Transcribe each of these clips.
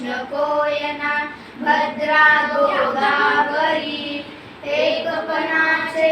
कृष्ण कोयना भद्रा गोदावरी एकपणाचे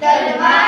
等吧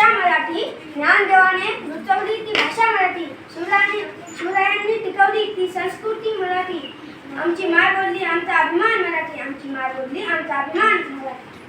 भाषा मराठी ज्ञानदेवाने रुचवली ती भाषा मराठी. शिवरायांनी शिवरायांनी टिकवली ती संस्कृती मराठी. आमची माय बोलली आमचा अभिमान मराठी. आमची माय बोलली आमचा अभिमान मराठी.